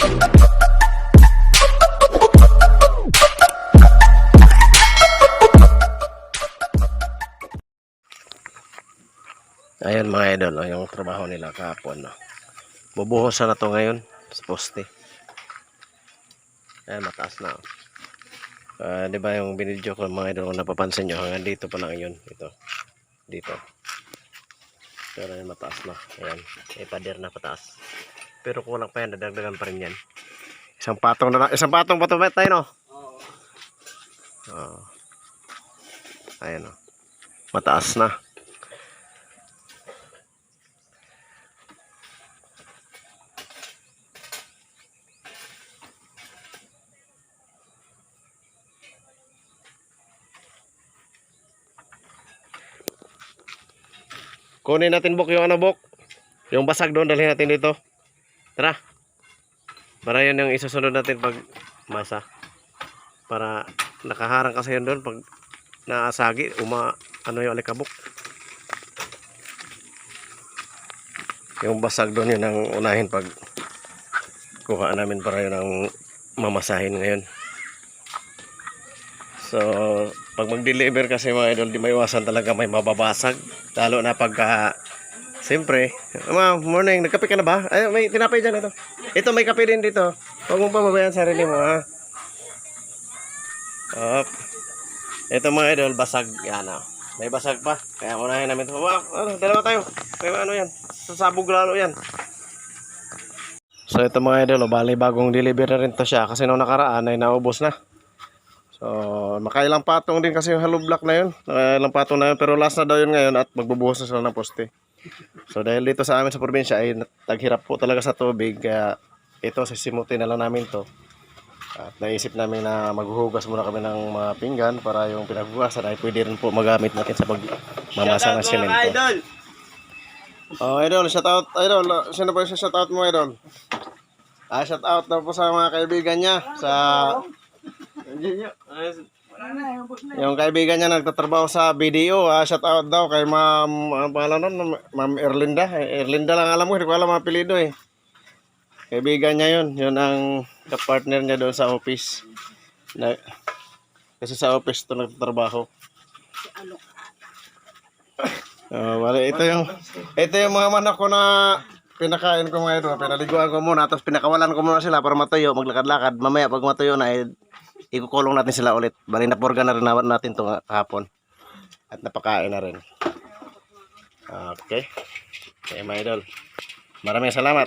Ayan mga idol, oh, yung trabaho nila kahapon. No. Bubuhosan na to ngayon sa poste. Ayan, mataas na. oh. Ah, di ba yung binidyo ko mga idol, kung napapansin nyo, hanggang dito pa lang yun. Ito. Dito. Pero yan, mataas na. Ayan, may pader na pataas. Pero kulang pa yan, dadagdagan pa rin yan. Isang patong na lang. Isang patong pa ba tayo, no? Oo. Ayan, oh. Mataas na. Kunin natin bok yung ano bok. Yung basag doon dalhin natin dito. Tara. Para yun yung isusunod natin pag masa. Para nakaharang kasi yun doon pag naasagi, uma ano yung alikabok. Yung basag doon yun ang unahin pag kuha namin para yun ang mamasahin ngayon. So, pag mag-deliver kasi mga idol, di maiwasan talaga may mababasag. Lalo na pagka, siyempre, ma, morning, nagkape ka na ba? Ay, may tinapay dyan ito. Ito, may kape din dito. Huwag mong pababayaan sarili mo, ha? Op. Ito mga idol, basag. Yan, oh. May basag pa. Kaya unahin namin ito. Wow, ano, dalawa tayo. Kaya ano yan? Sasabog lalo yan. So ito mga idol, oh, bali bagong deliver na rin to siya kasi nung nakaraan ay naubos na. So, makailang patong din kasi yung hollow block na yun. Nakailang patong na yun. Pero last na daw yun ngayon at magbubuhos na sila ng poste. So, dahil dito sa amin sa probinsya ay taghirap po talaga sa tubig. Kaya ito, sisimutin na lang namin to. At naisip namin na maghuhugas muna kami ng mga pinggan para yung pinaghugasan ay pwede rin po magamit natin sa pagmamasa ng semento. Idol! Oh, idol, shout out, idol. Sino ba yung shout out mo, idol? Ah, shout out daw po sa mga kaibigan niya sa yung kaibigan niya nagtatrabaho sa BDO, ah, shout out daw kay Ma'am, ano pangalan nun? Ma'am Erlinda. Eh, Erlinda lang alam mo, hindi ko alam ang apelido eh. Kaibigan niya yun, yun ang kapartner niya doon sa office. Na, kasi sa office to nagtatrabaho. Oh, wala ito yung ito yung mga manok ko na pinakain ko mga ito, pinaliguan ko muna tapos pinakawalan ko muna sila para matuyo, maglakad-lakad. Mamaya pag matuyo na eh, ikukulong natin sila ulit. Bali na porga na rin natin ito kahapon. At napakain na rin. Okay. Okay, my idol. Maraming salamat.